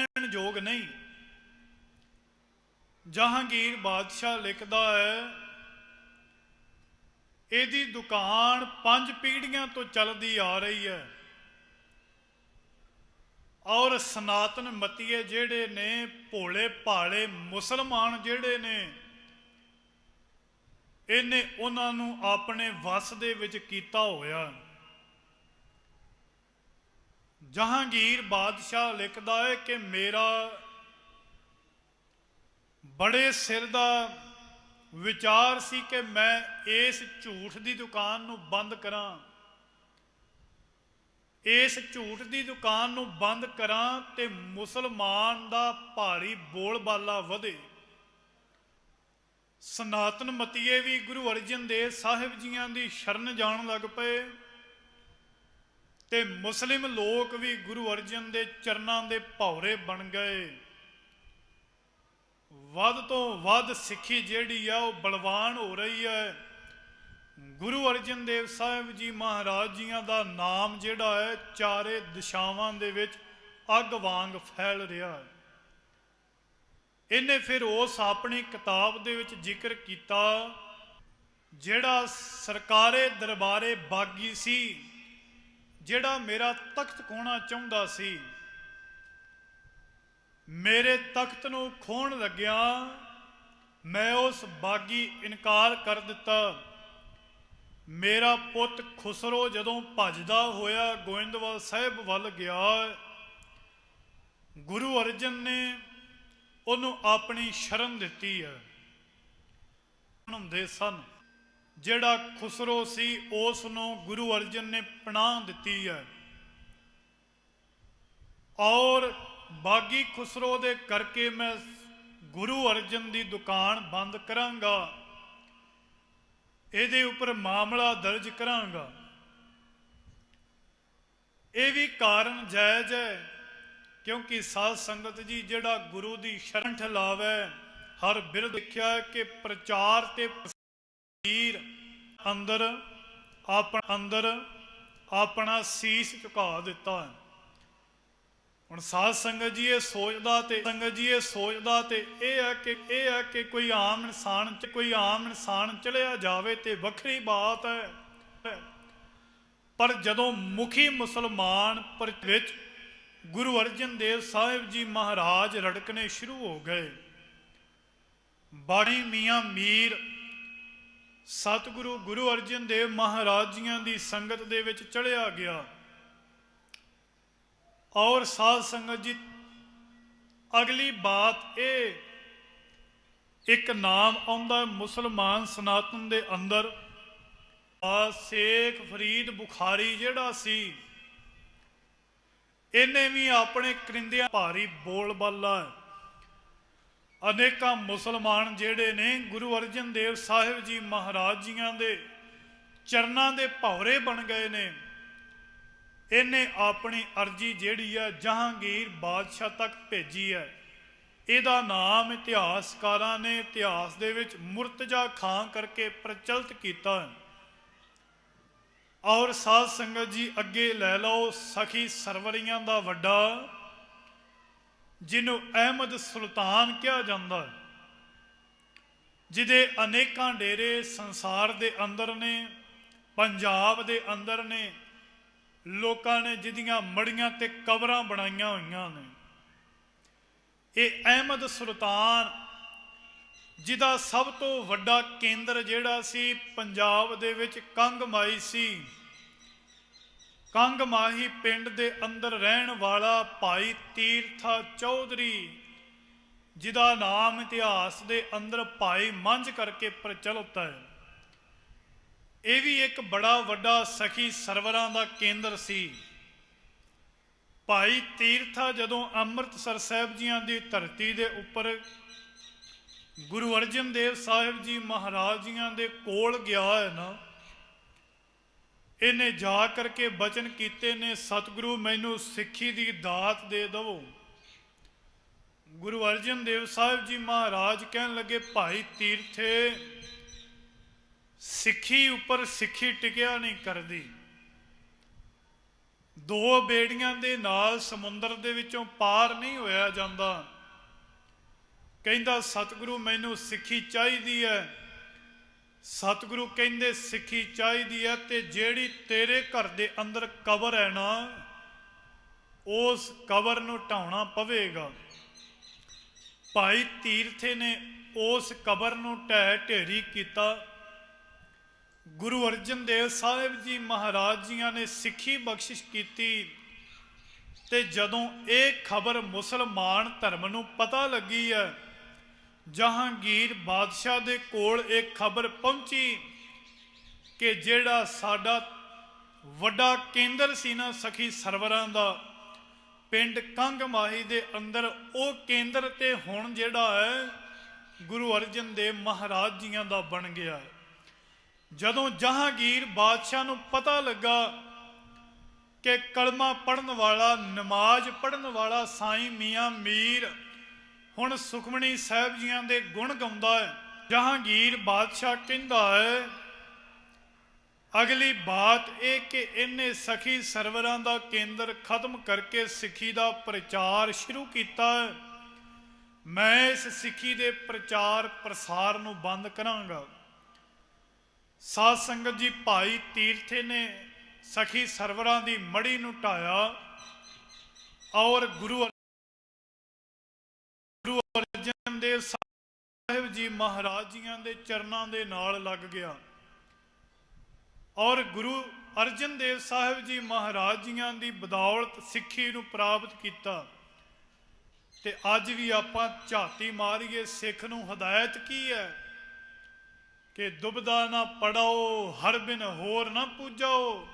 ਕਹਿਣ ਯੋਗ ਨਹੀਂ। ਜਹਾਂਗੀਰ ਬਾਦਸ਼ਾਹ ਲਿਖਦਾ ਹੈ, ਇਹਦੀ ਦੁਕਾਨ ਪੰਜ ਪੀੜ੍ਹੀਆਂ ਤੋਂ ਚੱਲਦੀ ਆ ਰਹੀ ਹੈ ਔਰ ਸਨਾਤਨ ਮਤੀਏ ਜਿਹੜੇ ਨੇ, ਭੋਲੇ ਭਾਲੇ ਮੁਸਲਮਾਨ ਜਿਹੜੇ ਨੇ, ਇਹਨੇ ਉਹਨਾਂ ਨੂੰ ਆਪਣੇ ਵਸ ਦੇ ਵਿੱਚ ਕੀਤਾ ਹੋਇਆ। ਜਹਾਂਗੀਰ ਬਾਦਸ਼ਾਹ ਲਿਖਦਾ ਹੈ ਕਿ ਮੇਰਾ ਬੜੇ ਸਿਰ ਦਾ ਵਿਚਾਰ ਸੀ ਕਿ ਮੈਂ ਇਸ ਝੂਠ ਦੀ ਦੁਕਾਨ ਨੂੰ ਬੰਦ ਕਰਾਂ। ਇਸ ਝੂਠ ਦੀ ਦੁਕਾਨ ਨੂੰ ਬੰਦ ਕਰਾਂ ਤੇ ਮੁਸਲਮਾਨ ਦਾ ਭਾਰੀ ਬੋਲਬਾਲਾ ਵਧੇ। ਸਨਾਤਨ ਮਤੀਏ ਵੀ ਗੁਰੂ ਅਰਜਨ ਦੇਵ ਸਾਹਿਬ ਜੀਆਂ ਦੀ ਸ਼ਰਨ ਜਾਣ ਲੱਗ ਪਏ। ਤੇ ਮੁਸਲਿਮ ਲੋਕ ਵੀ ਗੁਰੂ ਅਰਜਨ ਦੇ ਚਰਨਾਂ ਦੇ ਭੌਰੇ ਬਣ ਗਏ। ਵੱਧ ਤੋਂ ਵੱਧ ਸਿੱਖੀ ਜਿਹੜੀ ਆ ਉਹ ਬਲਵਾਨ ਹੋ ਰਹੀ ਹੈ। ਗੁਰੂ ਅਰਜਨ ਦੇਵ ਸਾਹਿਬ ਜੀ ਮਹਾਰਾਜ ਜੀਆਂ ਦਾ ਨਾਮ ਜਿਹੜਾ ਹੈ, ਚਾਰੇ ਦਿਸ਼ਾਵਾਂ ਦੇ ਵਿੱਚ ਅੱਗ ਵਾਂਗ ਫੈਲ ਰਿਹਾ ਹੈ। ਇਹਨੇ ਫਿਰ ਉਸ ਆਪਣੀ ਕਿਤਾਬ ਦੇ ਵਿੱਚ ਜ਼ਿਕਰ ਕੀਤਾ, ਜਿਹੜਾ ਸਰਕਾਰੇ ਦਰਬਾਰੇ ਬਾਗੀ ਸੀ। ਜਿਹੜਾ ਮੇਰਾ ਤਖਤ ਖੋਣਾ ਚਾਹੁੰਦਾ ਸੀ, ਮੇਰੇ ਤਖਤ ਨੂੰ ਖੋਣ ਲੱਗਿਆ, ਮੈਂ ਉਸ ਬਾਗੀ ਇਨਕਾਰ ਕਰ ਦਿੱਤਾ। ਮੇਰਾ ਪੁੱਤ ਖੁਸਰੋ ਜਦੋਂ ਭੱਜਦਾ ਹੋਇਆ ਗੋਇੰਦਵਾਲ ਸਾਹਿਬ ਵੱਲ ਗਿਆ, ਗੁਰੂ ਅਰਜਨ ਨੇ ਉਹਨੂੰ ਆਪਣੀ ਸ਼ਰਨ ਦਿੱਤੀ ਹੈ। ਹੁੰਦੇ ਸਨ। ਜਿਹੜਾ ਖੁਸਰੋ ਸੀ, ਉਸ ਨੂੰ ਗੁਰੂ ਅਰਜਨ ਨੇ ਪਨਾਹ ਦਿੱਤੀ ਹੈ। ਔਰ ਬਾਗੀ ਖੁਸਰੋ ਦੇ ਕਰਕੇ ਮੈਂ ਗੁਰੂ ਅਰਜਨ ਦੀ ਦੁਕਾਨ ਬੰਦ ਕਰਾਂਗਾ। ਇਹਦੇ ਉੱਪਰ ਮਾਮਲਾ ਦਰਜ ਕਰਾਂਗਾ। ਇਹ ਵੀ ਕਾਰਨ ਜਾਇਜ਼ ਹੈ, ਕਿਉਂਕਿ ਸਾਧ ਸੰਗਤ ਜੀ ਜਿਹੜਾ ਗੁਰੂ ਦੀ ਸ਼ਰਨ ਠਲਾਵੇ ਹਰ ਬਿਰਧ ਦੇਖਿਆ ਕਿ ਪ੍ਰਚਾਰ ਤੇ ਪੀਰ ਅੰਦਰ, ਆਪਣਾ ਅੰਦਰ, ਆਪਣਾ ਸੀਸ ਝੁਕਾ ਦਿੱਤਾ ਹੁਣ ਸਾਧ ਸੰਗਤ ਜੀ ਇਹ ਸੋਚਦਾ ਤੇ ਸੰਗਤ ਜੀ ਇਹ ਸੋਚਦਾ ਤੇ ਇਹ ਹੈ ਕਿ, ਇਹ ਹੈ ਕਿ ਕੋਈ ਆਮ ਇਨਸਾਨ ਚ, ਕੋਈ ਆਮ ਇਨਸਾਨ ਚਲਿਆ ਜਾਵੇ ਤੇ ਵੱਖਰੀ ਬਾਤ ਹੈ। ਪਰ ਜਦੋਂ ਮੁਖੀ ਮੁਸਲਮਾਨ ਪਰ ਵਿੱਚ ਗੁਰੂ ਅਰਜਨ ਦੇਵ ਸਾਹਿਬ ਜੀ ਮਹਾਰਾਜ ਰੜਕਣੇ ਸ਼ੁਰੂ ਹੋ ਗਏ। ਬਾਣੀ ਮੀਆਂ ਮੀਰ ਸਤਿਗੁਰੂ ਗੁਰੂ ਅਰਜਨ ਦੇਵ ਮਹਾਰਾਜ ਜੀਆਂ ਦੀ ਸੰਗਤ ਦੇ ਵਿੱਚ ਚੜਿਆ ਗਿਆ। ਔਰ ਸਾਧ ਸੰਗਤ ਜੀ, ਅਗਲੀ ਬਾਤ ਇਹ, ਇੱਕ ਨਾਮ ਆਉਂਦਾ ਮੁਸਲਮਾਨ ਸਨਾਤਨ ਦੇ ਅੰਦਰ। ਆ ਸ਼ੇਖ ਫਰੀਦ ਬੁਖਾਰੀ ਜਿਹੜਾ ਸੀ, ਇਹਨੇ ਵੀ ਆਪਣੇ ਕਰਿੰਦਿਆਂ ਭਾਰੀ ਬੋਲਬਾਲਾ ਅਨੇਕਾਂ ਮੁਸਲਮਾਨ ਜਿਹੜੇ ਨੇ ਗੁਰੂ ਅਰਜਨ ਦੇਵ ਸਾਹਿਬ ਜੀ ਮਹਾਰਾਜ ਜੀਆਂ ਦੇ ਚਰਨਾਂ ਦੇ ਭੌਰੇ ਬਣ ਗਏ ਨੇ। ਇਹਨੇ ਆਪਣੀ ਅਰਜੀ ਜਿਹੜੀ ਹੈ ਜਹਾਂਗੀਰ ਬਾਦਸ਼ਾਹ ਤੱਕ ਭੇਜੀ ਹੈ। ਇਹਦਾ ਨਾਮ ਇਤਿਹਾਸਕਾਰਾਂ ਨੇ ਇਤਿਹਾਸ ਦੇ ਵਿੱਚ ਮੁਰਤਜ਼ਾ ਖਾਂ ਕਰਕੇ ਪ੍ਰਚਲਿਤ ਕੀਤਾ ਹੈ। ਔਰ ਸਾਧ ਸੰਗਤ ਜੀ ਅੱਗੇ ਲੈ ਲਓ, ਸਖੀ ਸਰਵਰੀਆਂ ਦਾ ਵੱਡਾ ਜਿਹਨੂੰ ਅਹਿਮਦ ਸੁਲਤਾਨ ਕਿਹਾ ਜਾਂਦਾ ਹੈ, ਜਿਹਦੇ ਅਨੇਕਾਂ ਡੇਰੇ ਸੰਸਾਰ ਦੇ ਅੰਦਰ ਨੇ, ਪੰਜਾਬ ਦੇ ਅੰਦਰ ਨੇ, ਲੋਕਾਂ ਨੇ ਜਿਹਦੀਆਂ ਮੜੀਆਂ ਤੇ ਕਬਰਾਂ ਬਣਾਈਆਂ ਹੋਈਆਂ ਨੇ। ਇਹ ਅਹਿਮਦ ਸੁਲਤਾਨ, ਜਿਹਦਾ ਸਭ ਤੋਂ ਵੱਡਾ ਕੇਂਦਰ ਜਿਹੜਾ ਸੀ, ਪੰਜਾਬ ਦੇ ਵਿੱਚ ਕੰਗਮਾਈ ਸੀ। ਕੰਗਮਾਹੀ ਪਿੰਡ ਦੇ ਅੰਦਰ ਰਹਿਣ ਵਾਲਾ ਭਾਈ ਤੀਰਥਾ ਚੌਧਰੀ, ਜਿਹਦਾ ਨਾਮ ਇਤਿਹਾਸ ਦੇ ਅੰਦਰ ਭਾਈ ਮੰਝ ਕਰਕੇ ਪ੍ਰਚਲਿਤ ਹੈ। ਇਹ ਵੀ ਇੱਕ ਬੜਾ ਵੱਡਾ ਸਖੀ ਸਰਵਰਾਂ ਦਾ ਕੇਂਦਰ ਸੀ। ਭਾਈ ਤੀਰਥਾ ਜਦੋਂ ਅੰਮ੍ਰਿਤਸਰ ਸਾਹਿਬ ਜੀਆਂ ਦੀ ਧਰਤੀ ਦੇ ਉੱਪਰ ਗੁਰੂ ਅਰਜਨ ਦੇਵ ਸਾਹਿਬ ਜੀ ਮਹਾਰਾਜ ਜੀਆਂ ਦੇ ਕੋਲ ਗਿਆ ਹੈ ਨਾ ਇਹਨੇ ਜਾ ਕਰਕੇ ਬਚਨ ਕੀਤੇ ਨੇ, ਸਤਿਗੁਰੂ ਮੈਨੂੰ ਸਿੱਖੀ ਦੀ ਦਾਤ ਦੇ ਦਿਵੋ। ਗੁਰੂ ਅਰਜਨ ਦੇਵ ਸਾਹਿਬ ਜੀ ਮਹਾਰਾਜ ਕਹਿਣ ਲੱਗੇ, ਭਾਈ ਤੀਰਥੇ, ਸਿੱਖੀ ਉੱਪਰ ਸਿੱਖੀ ਟਿਕਿਆ ਨਹੀਂ ਕਰਦੀ। ਦੋ ਬੇੜੀਆਂ ਦੇ ਨਾਲ ਸਮੁੰਦਰ ਦੇ ਵਿੱਚੋਂ ਪਾਰ ਨਹੀਂ ਹੋਇਆ ਜਾਂਦਾ। ਕਹਿੰਦਾ, ਸਤਿਗੁਰੂ ਮੈਨੂੰ ਸਿੱਖੀ ਚਾਹੀਦੀ ਹੈ। ਸਤਿਗੁਰੂ ਕਹਿੰਦੇ, ਸਿੱਖੀ ਚਾਹੀਦੀ ਹੈ ਤੇ ਜਿਹੜੀ ਤੇਰੇ ਘਰ ਦੇ ਅੰਦਰ ਕਬਰ ਹੈ ਨਾ, ਉਸ ਕਬਰ ਨੂੰ ਢਾਉਣਾ ਪਵੇਗਾ। ਭਾਈ ਤੀਰਥੇ ਨੇ ਉਸ ਕਬਰ ਨੂੰ ਢਹਿ ਢੇਰੀ ਕੀਤਾ। ਗੁਰੂ ਅਰਜਨ ਦੇਵ ਸਾਹਿਬ ਜੀ ਮਹਾਰਾਜ ਜੀਆਂ ਨੇ ਸਿੱਖੀ ਬਖਸ਼ਿਸ਼ ਕੀਤੀ ਤੇ ਜਦੋਂ ਇਹ ਖਬਰ ਮੁਸਲਮਾਨ ਧਰਮ ਨੂੰ ਪਤਾ ਲੱਗੀ ਹੈ ਜਹਾਂਗੀਰ ਬਾਦਸ਼ਾਹ ਦੇ ਕੋਲ ਇਹ ਖਬਰ ਪਹੁੰਚੀ ਕਿ ਜਿਹੜਾ ਸਾਡਾ ਵੱਡਾ ਕੇਂਦਰ ਸੀ ਨਾ ਸਖੀ ਸਰਵਰਾਂ ਦਾ, ਪਿੰਡ ਕੰਗ ਮਾਹੀ ਦੇ ਅੰਦਰ ਉਹ ਕੇਂਦਰ ਤੇ ਹੁਣ ਜਿਹੜਾ ਹੈ, ਗੁਰੂ ਅਰਜਨ ਦੇਵ ਮਹਾਰਾਜ ਜੀਆਂ ਦਾ ਬਣ ਗਿਆ ਹੈ। ਜਦੋਂ ਜਹਾਂਗੀਰ ਬਾਦਸ਼ਾਹ ਨੂੰ ਪਤਾ ਲੱਗਾ ਕਿ ਕਲਮਾ ਪੜਨ ਵਾਲਾ, ਨਮਾਜ਼ ਪੜਨ ਵਾਲਾ ਸਾਈਂ ਮੀਆਂ ਮੀਰ ਹੁਣ ਸੁਖਮਣੀ ਸਾਹਿਬ ਜੀਆਂ ਦੇ ਗੁਣ ਗਾਉਂਦਾ ਹੈ, ਜਹਾਂਗੀਰ ਬਾਦਸ਼ਾਹ ਕਹਿੰਦਾ ਹੈ, ਅਗਲੀ ਬਾਤ ਇਹ ਕਿ ਇਹਨੇ ਸਖੀ ਸਰਵਰਾਂ ਦਾ ਕੇਂਦਰ ਖਤਮ ਕਰਕੇ ਸਿੱਖੀ ਦਾ ਪ੍ਰਚਾਰ ਸ਼ੁਰੂ ਕੀਤਾ ਮੈਂ ਇਸ ਸਿੱਖੀ ਦੇ ਪ੍ਰਚਾਰ ਪ੍ਰਸਾਰ ਨੂੰ ਬੰਦ ਕਰਾਂਗਾ। ਸਾਧ ਸੰਗਤ ਜੀ, ਭਾਈ ਤੀਰਥੇ ਨੇ ਸਖੀ ਸਰਵਰਾਂ ਦੀ ਮੜੀ ਨੂੰ ਢਾਇਆ ਔਰ ਗੁਰੂ ਅਰਜਨ ਦੇਵ ਸਾਹਿਬ ਜੀ ਮਹਾਰਾਜ ਜੀਆਂ ਦੇ ਚਰਨਾਂ ਦੇ ਨਾਲ ਲੱਗ ਗਿਆ। ਔਰ ਗੁਰੂ ਅਰਜਨ ਦੇਵ ਸਾਹਿਬ ਜੀ ਮਹਾਰਾਜ ਜੀਆਂ ਦੀ ਬਦੌਲਤ ਸਿੱਖੀ ਨੂੰ ਪ੍ਰਾਪਤ ਕੀਤਾ। ਤੇ ਅੱਜ ਵੀ ਆਪਾਂ ਝਾਤੀ ਮਾਰੀਏ, ਸਿੱਖ ਨੂੰ ਹਦਾਇਤ ਕੀ ਹੈ? ਕਿ ਦੁਬਦਾ ਨਾ ਪੜਾਓ, ਹਰ ਬਿਨ ਹੋਰ ਨਾ ਪੂਜਾਓ,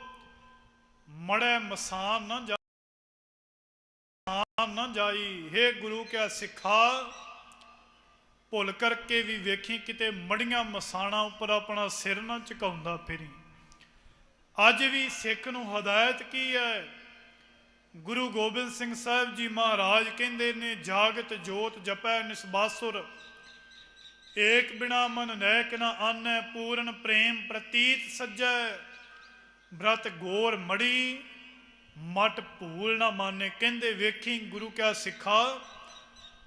ਮੜੇ ਮਸਾਨ ਨਾ ਜਾ ਨਾ ਜਾਈ। हे ਗੁਰੂ ਕਿਆ ਸਿੱਖਾ। ਭੁੱਲ ਕਰਕੇ ਵੀ ਵੇਖੀ ਕਿਤੇ ਮੜੀਆਂ ਮਸਾਣਾ ਉੱਪਰ ਆਪਣਾ ਸਿਰ ਨਾ ਝੁਕਾਉਂਦਾ ਫਿਰੀ। ਅੱਜ ਵੀ ਸਿੱਖ ਨੂੰ ਹਦਾਇਤ ਕੀ ਹੈ ਗੁਰੂ ਗੋਬਿੰਦ ਸਿੰਘ ਸਾਹਿਬ ਜੀ ਮਹਾਰਾਜ ਕਹਿੰਦੇ ਨੇ, ਜਾਗਤ ਜੋਤ ਜਪੈ ਨਿਸਬਾਸੁਰ ਏਕ ਬਿਨਾ ਮਨ ਨੈਕ ਨਾ ਆਨੈ, ਪੂਰਨ ਪ੍ਰੇਮ ਪ੍ਰਤੀਤ ਸੱਜੈ। ਬ੍ਰਤ ਗੋਰ ਮੜੀ ਮਟ ਭੂਲ ਨਾ ਮਾਨੇ, ਕਹਿੰਦੇ ਵੇਖੀ ਗੁਰੂ ਕਿਆ ਸਿੱਖਾ।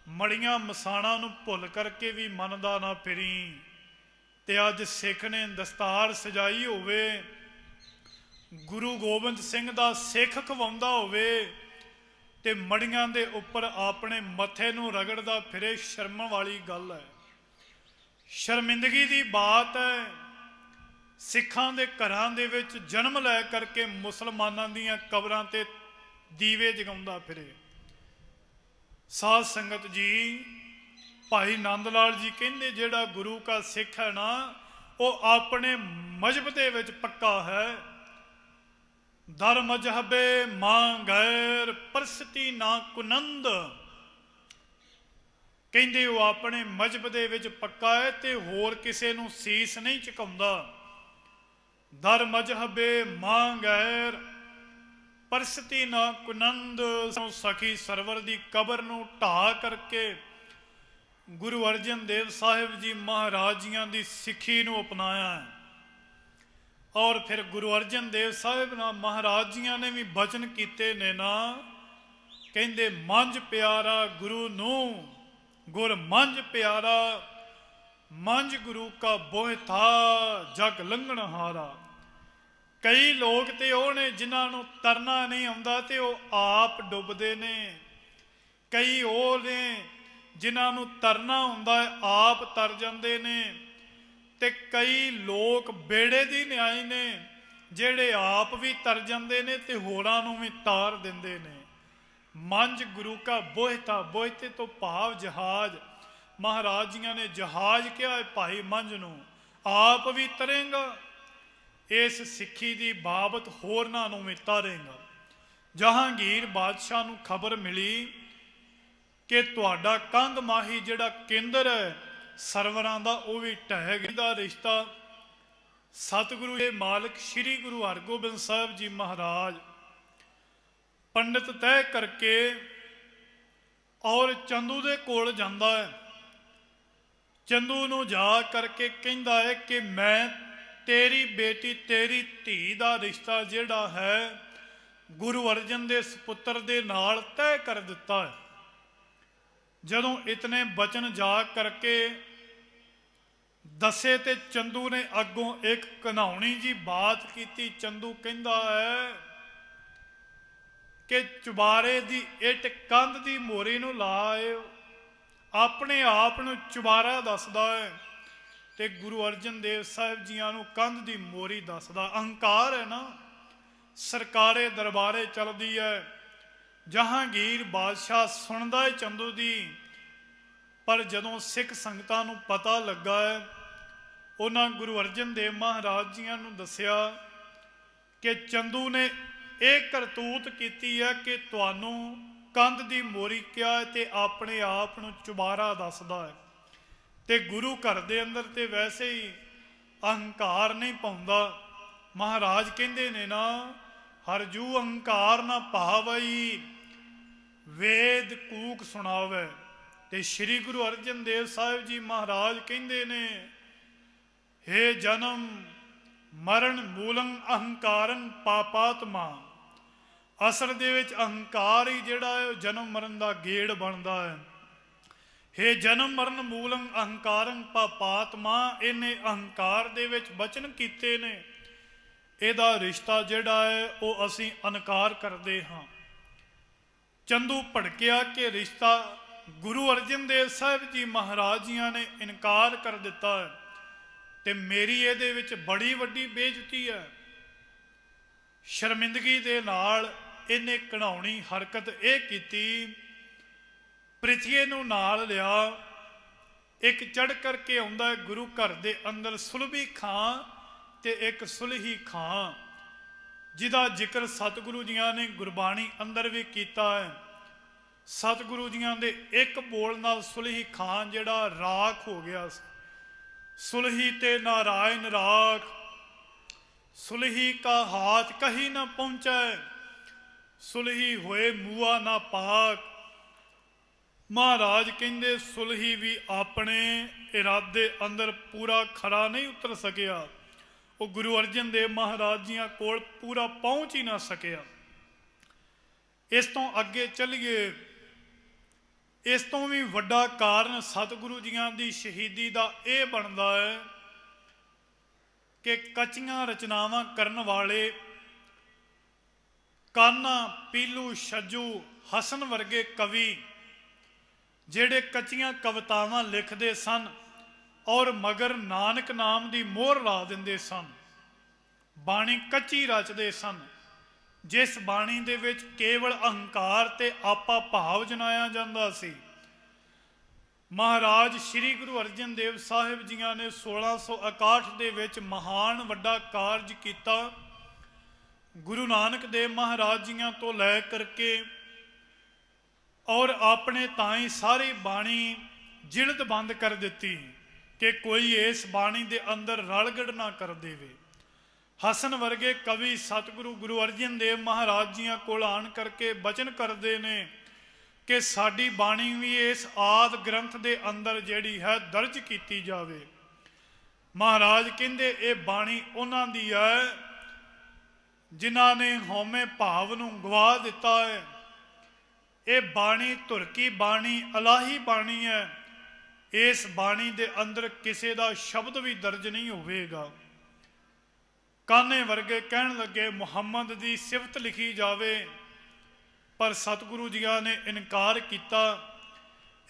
ਮੜੀਆਂ ਮਸਾਣਾ ਨੂੰ ਭੁੱਲ ਕਰਕੇ ਵੀ ਮੰਨਦਾ ਨਾ ਫਿਰੀ। ਤੇ ਅੱਜ ਸਿੱਖ ਨੇ ਦਸਤਾਰ ਸਜਾਈ ਹੋਵੇ। ਗੁਰੂ ਗੋਬਿੰਦ ਸਿੰਘ ਦਾ ਸਿੱਖ ਖਵਾਉਂਦਾ ਹੋਵੇ। ਤੇ ਮੜੀਆਂ ਦੇ ਉੱਪਰ ਆਪਣੇ ਮੱਥੇ ਨੂੰ ਰਗੜਦਾ ਫਿਰੇ ਸ਼ਰਮ ਵਾਲੀ ਗੱਲ ਹੈ। ਸ਼ਰਮਿੰਦਗੀ ਦੀ ਬਾਤ ਹੈ। ਸਿੱਖਾਂ ਦੇ ਘਰਾਂ ਦੇ ਵਿੱਚ ਜਨਮ ਲੈ ਕਰਕੇ ਮੁਸਲਮਾਨਾਂ ਦੀਆਂ ਕਬਰਾਂ ਤੇ ਦੀਵੇ ਜਗਾਉਂਦਾ ਫਿਰੇ। ਸਾਧ ਸੰਗਤ ਜੀ, ਭਾਈ ਨੰਦ ਲਾਲ ਜੀ ਕਹਿੰਦੇ, ਜਿਹੜਾ ਗੁਰੂ ਕਾ ਸਿੱਖ ਹੈ ਨਾ, ਉਹ ਆਪਣੇ ਮਜਬ ਦੇ ਵਿੱਚ ਪੱਕਾ ਹੈ। ਦਰ ਮਜਹਬੇ ਮਾਂ ਗੈਰ ਪਰਸਤੀ ਨਾ ਕੁਨੰਦ। ਕਹਿੰਦੇ, ਉਹ ਆਪਣੇ ਮਜਬ ਦੇ ਵਿੱਚ ਪੱਕਾ ਹੈ ਤੇ ਹੋਰ ਕਿਸੇ ਨੂੰ ਸੀਸ ਨਹੀਂ ਝੁਕਾਉਂਦਾ ਦਰ ਮਜਹਬੇ ਮਾਂ ਗੈਰ ਪਰਸਤੀ ਨਾ ਕੁਨੰਦ, ਸੋ ਸਖੀ ਸਰਵਰ ਦੀ ਕਬਰ ਨੂੰ ਢਾ ਕਰਕੇ ਗੁਰੂ ਅਰਜਨ ਦੇਵ ਸਾਹਿਬ ਜੀ ਮਹਾਰਾਜ ਜੀਆਂ ਦੀ ਸਿੱਖੀ ਨੂੰ ਅਪਣਾਇਆ ਹੈ। ਔਰ ਫਿਰ ਗੁਰੂ ਅਰਜਨ ਦੇਵ ਸਾਹਿਬ ਨਾਲ ਮਹਾਰਾਜ ਜੀਆਂ ਨੇ ਵੀ ਬਚਨ ਕੀਤੇ ਨੇ ਨਾ, ਕਹਿੰਦੇ, ਮੰਝ ਪਿਆਰਾ ਗੁਰੂ ਨੂੰ, ਗੁਰ ਮੰਝ ਪਿਆਰਾ, ਮੰਝ ਗੁਰੂ ਕਾ ਬੋਹਿ ਥਾ, ਜਗ ਲੰਘਣ ਹਾਰਾ। ਕਈ ਲੋਕ ਤੇ ਉਹ ਨੇ ਜਿਨ੍ਹਾਂ ਨੂੰ ਤਰਨਾ ਨਹੀਂ ਆਉਂਦਾ ਤੇ ਉਹ ਆਪ ਡੁੱਬਦੇ ਨੇ। ਕਈ ਉਹ ਨੇ ਜਿਨ੍ਹਾਂ ਨੂੰ ਤਰਨਾ ਹੁੰਦਾ, ਆਪ ਤਰ ਜਾਂਦੇ ਨੇ। ਤੇ ਕਈ ਲੋਕ ਬੇੜੇ ਦੀ ਨਿਆਈ ਨੇ, ਜਿਹੜੇ ਆਪ ਵੀ ਤਰ ਜਾਂਦੇ ਨੇ ਤੇ ਹੋਰਾਂ ਨੂੰ ਵੀ ਤਾਰ ਦਿੰਦੇ ਨੇ। ਮੰਜ ਗੁਰੂ ਕਾ ਬੋਹਿਤਾ ਬੋਹਿਤੇ ਤੋਂ ਭਾਵ ਜਹਾਜ਼। ਮਹਾਰਾਜ ਜੀਆਂ ਨੇ ਜਹਾਜ਼ ਕਿਹਾ ਹੈ ਭਾਈ ਮੰਜ ਨੂੰ ਆਪ ਵੀ ਤਰੇਗਾ ਇਸ ਸਿੱਖੀ ਦੀ ਬਾਬਤ ਹੋਰਨਾਂ ਨੂੰ ਮਿੱਤਾ ਰਹੇਗਾ ਜਹਾਂਗੀਰ ਬਾਦਸ਼ਾਹ ਨੂੰ ਖਬਰ ਮਿਲੀ ਕਿ ਤੁਹਾਡਾ ਕੰਗ ਮਾਹੀ ਜਿਹੜਾ ਕੇਂਦਰ ਹੈ, ਸਰਵਰਾਂ ਦਾ ਉਹ ਵੀ ਢਹਿ ਗਿਆ। ਦਾ ਰਿਸ਼ਤਾ ਸਤਿਗੁਰੂ ਦੇ ਮਾਲਕ ਸ੍ਰੀ ਗੁਰੂ ਹਰਗੋਬਿੰਦ ਸਾਹਿਬ ਜੀ ਮਹਾਰਾਜ ਪੰਡਿਤ ਤੈਅ ਕਰਕੇ ਔਰ ਚੰਦੂ ਦੇ ਕੋਲ ਜਾਂਦਾ ਹੈ। ਚੰਦੂ ਨੂੰ ਜਾ ਕਰਕੇ ਕਹਿੰਦਾ ਹੈ ਕਿ ਮੈਂ ਤੇਰੀ ਬੇਟੀ, ਤੇਰੀ ਧੀ ਦਾ ਰਿਸ਼ਤਾ ਜਿਹੜਾ ਹੈ, ਗੁਰੂ ਅਰਜਨ ਦੇ ਸੁਪੁੱਤਰ ਦੇ ਨਾਲ ਤੈਅ ਕਰ ਦਿੱਤਾ ਹੈ। ਜਦੋਂ ਇਤਨੇ ਬਚਨ ਜਾ ਕਰਕੇ ਦੱਸੇ ਤੇ ਚੰਦੂ ਨੇ ਅੱਗੋਂ ਇੱਕ ਕਨਾਉਣੀ ਜੀ ਬਾਤ ਕੀਤੀ, ਚੰਦੂ ਕਹਿੰਦਾ ਹੈ ਕਿ ਚੁਬਾਰੇ ਦੀ ਇੱਟ ਕੰਧ ਦੀ ਮੋਰੀ ਨੂੰ ਲਾਇਓ, ਆਪਣੇ ਆਪ ਨੂੰ ਚੁਬਾਰਾ ਦੱਸਦਾ ਹੈ। ਤੇ ਗੁਰੂ ਅਰਜਨ ਦੇਵ ਸਾਹਿਬ ਜੀਆਂ ਨੂੰ ਕੰਧ ਦੀ ਮੋਰੀ ਦੱਸਦਾ, ਅਹੰਕਾਰ ਹੈ ਨਾ, ਸਰਕਾਰੇ ਦਰਬਾਰੇ ਚਲਦੀ ਹੈ ਜਹਾਂਗੀਰ ਬਾਦਸ਼ਾਹ ਸੁਣਦਾ ਹੈ ਚੰਦੂ ਦੀ, ਪਰ ਜਦੋਂ ਸਿੱਖ ਸੰਗਤਾਂ ਨੂੰ ਪਤਾ ਲੱਗਾ ਹੈ ਉਹਨਾਂ ਗੁਰੂ ਅਰਜਨ ਦੇਵ ਮਹਾਰਾਜ ਜੀਆਂ ਨੂੰ ਦੱਸਿਆ ਕਿ ਚੰਦੂ ਨੇ ਇਹ ਕਰਤੂਤ ਕੀਤੀ ਹੈ ਕਿ ਤੁਹਾਨੂੰ ਕੰਧ ਦੀ ਮੋਰੀ ਕਿਹਾ ਹੈ ਤੇ ਆਪਣੇ ਆਪ ਨੂੰ ਚੁਬਾਰਾ ਦੱਸਦਾ ਹੈ ਤੇ ਗੁਰੂ ਘਰ ਦੇ ਅੰਦਰ ਤੇ ਵੈਸੇ ਹੀ ਅਹੰਕਾਰ ਨਹੀਂ ਪਾਉਂਦਾ। ਮਹਾਰਾਜ ਕਹਿੰਦੇ ਨੇ ਨਾ ਹਰਜੂ ਅਹੰਕਾਰ ਨਾ ਭਾਵਈ, ਵੇਦ ਕੂਕ ਸੁਣਾਵੇ। ਤੇ ਸ੍ਰੀ ਗੁਰੂ ਅਰਜਨ ਦੇਵ ਸਾਹਿਬ ਜੀ ਮਹਾਰਾਜ ਕਹਿੰਦੇ ਨੇ, ਹੇ ਜਨਮ, ਮਰਨ ਮੂਲੰ ਅਹੰਕਾਰੰ ਪਾਪਾਤਮਾ। ਅਸਲ ਦੇ ਵਿੱਚ ਅਹੰਕਾਰ ਹੀ ਜਿਹੜਾ ਹੈ, ਉਹ ਜਨਮ ਮਰਨ ਦਾ ਗੇੜ ਬਣਦਾ ਹੈ। ਹੇ ਜਨਮ ਮਰਨ ਮੂਲੰ ਅਹੰਕਾਰੰ ਪਾਪਾਤਮਾ ਇਹਨੇ ਅਹੰਕਾਰ ਦੇ ਵਿੱਚ ਬਚਨ ਕੀਤੇ ਨੇ। ਇਹਦਾ ਰਿਸ਼ਤਾ ਜਿਹੜਾ ਹੈ, ਉਹ ਅਸੀਂ ਅਨਕਾਰ ਕਰਦੇ ਹਾਂ। ਚੰਦੂ ਭੜਕਿਆ ਕਿ ਰਿਸ਼ਤਾ ਗੁਰੂ ਅਰਜਨ ਦੇਵ ਸਾਹਿਬ ਜੀ ਮਹਾਰਾਜ ਜੀਆਂ ਨੇ ਇਨਕਾਰ ਕਰ ਦਿੱਤਾ ਹੈ ਤੇ ਮੇਰੀ ਇਹਦੇ ਵਿੱਚ ਬੜੀ ਵੱਡੀ ਬੇਇੱਜ਼ਤੀ ਹੈ। ਸ਼ਰਮਿੰਦਗੀ ਦੇ ਨਾਲ ਇਹਨੇ ਕਢਾਉਣੀ ਹਰਕਤ ਇਹ ਕੀਤੀ ਪ੍ਰਿਥੀਏ ਨੂੰ ਨਾਲ ਲਿਆ। ਇੱਕ ਚੜ ਕਰਕੇ ਆਉਂਦਾ ਹੈ ਗੁਰੂ ਘਰ ਦੇ ਅੰਦਰ, ਸੁਲਭੀ ਖਾਂ ਤੇ ਇੱਕ ਸੁਲਹੀ ਖਾਂ, ਜਿਹਦਾ ਜ਼ਿਕਰ ਸਤਿਗੁਰੂ ਜੀਆਂ ਨੇ ਗੁਰਬਾਣੀ ਅੰਦਰ ਵੀ ਕੀਤਾ ਹੈ। ਸਤਿਗੁਰੂ ਜੀਆਂ ਦੇ ਇੱਕ ਬੋਲ ਨਾਲ ਸੁਲਹੀ ਖਾਂ ਜਿਹੜਾ ਰਾਖ ਹੋ ਗਿਆ ਸੁਲਹੀ ਤੇ ਨਾਰਾਇਣ ਰਾਖ, ਸੁਲਹੀ ਕਾ ਹਾਥ ਕਹੀ ਨਾ ਪਹੁੰਚੈ, ਸੁਲਹੀ ਹੋਏ ਮੂਆ ਨਾ ਪਾਕ ਮਹਾਰਾਜ ਕਹਿੰਦੇ, ਸੁਲਹੀ ਵੀ ਆਪਣੇ ਇਰਾਦੇ ਅੰਦਰ ਪੂਰਾ ਖਰਾ ਨਹੀਂ ਉਤਰ ਸਕਿਆ। ਉਹ ਗੁਰੂ ਅਰਜਨ ਦੇਵ ਮਹਾਰਾਜ ਜੀਆਂ ਕੋਲ ਪੂਰਾ ਪਹੁੰਚ ਹੀ ਨਾ ਸਕਿਆ। ਇਸ ਤੋਂ ਅੱਗੇ ਚੱਲੀਏ। ਇਸ ਤੋਂ ਵੀ ਵੱਡਾ ਕਾਰਨ ਸਤਿਗੁਰੂ ਜੀਆਂ ਦੀ ਸ਼ਹੀਦੀ ਦਾ ਇਹ ਬਣਦਾ ਹੈ ਕਿ ਕੱਚੀਆਂ ਰਚਨਾਵਾਂ ਕਰਨ ਵਾਲੇ ਕਾਨਾ, ਪੀਲੂ, ਛੱਜੂ, ਹਸਨ ਵਰਗੇ ਕਵੀ ਜਿਹੜੇ ਕੱਚੀਆਂ ਕਵਿਤਾਵਾਂ ਲਿਖਦੇ ਸਨ ਔਰ ਮਗਰ ਨਾਨਕ ਨਾਮ ਦੀ ਮੋਹਰ ਲਾ ਦਿੰਦੇ ਸਨ, ਬਾਣੀ ਕੱਚੀ ਰਚਦੇ ਸਨ, ਜਿਸ ਬਾਣੀ ਦੇ ਵਿੱਚ ਕੇਵਲ ਅਹੰਕਾਰ ਤੇ ਆਪਾ ਭਾਵ ਜਨਾਇਆ ਜਾਂਦਾ ਸੀ। ਮਹਾਰਾਜ ਸ੍ਰੀ ਗੁਰੂ ਅਰਜਨ ਦੇਵ ਸਾਹਿਬ ਜੀਆਂ ਨੇ 1661 ਦੇ ਵਿੱਚ ਮਹਾਨ ਵੱਡਾ ਕਾਰਜ ਕੀਤਾ। ਗੁਰੂ ਨਾਨਕ ਦੇਵ ਮਹਾਰਾਜ ਜੀਆਂ ਤੋਂ ਲੈ ਕਰਕੇ ਔਰ ਆਪਣੇ ਤਾਂ ਹੀ ਸਾਰੀ ਬਾਣੀ ਜਿਲਦ ਬੰਦ ਕਰ ਦਿੱਤੀ ਕਿ ਕੋਈ ਇਸ ਬਾਣੀ ਦੇ ਅੰਦਰ ਰਲਗੜ ਨਾ ਕਰ ਦੇਵੇ। ਹਸਨ ਵਰਗੇ ਕਵੀ ਸਤਿਗੁਰੂ ਗੁਰੂ ਅਰਜਨ ਦੇਵ ਮਹਾਰਾਜ ਜੀਆਂ ਕੋਲ ਆਣ ਕਰਕੇ ਬਚਨ ਕਰਦੇ ਨੇ ਕਿ ਸਾਡੀ ਬਾਣੀ ਵੀ ਇਸ ਆਦ ਗ੍ਰੰਥ ਦੇ ਅੰਦਰ ਜਿਹੜੀ ਹੈ ਦਰਜ ਕੀਤੀ ਜਾਵੇ। ਮਹਾਰਾਜ ਕਹਿੰਦੇ, ਇਹ ਬਾਣੀ ਉਹਨਾਂ ਦੀ ਹੈ ਜਿਨ੍ਹਾਂ ਨੇ ਹਉਮੈ ਭਾਵ ਨੂੰ ਗਵਾ ਦਿੱਤਾ ਹੈ। ਇਹ ਬਾਣੀ ਧੁਰਕੀ ਬਾਣੀ, ਅਲਾਹੀ ਬਾਣੀ ਹੈ। ਇਸ ਬਾਣੀ ਦੇ ਅੰਦਰ ਕਿਸੇ ਦਾ ਸ਼ਬਦ ਵੀ ਦਰਜ ਨਹੀਂ ਹੋਵੇਗਾ। ਕਾਨੇ ਵਰਗੇ ਕਹਿਣ ਲੱਗੇ, ਮੁਹੰਮਦ ਦੀ ਸਿਫਤ ਲਿਖੀ ਜਾਵੇ। ਪਰ ਸਤਿਗੁਰੂ ਜੀਆਂ ਨੇ ਇਨਕਾਰ ਕੀਤਾ।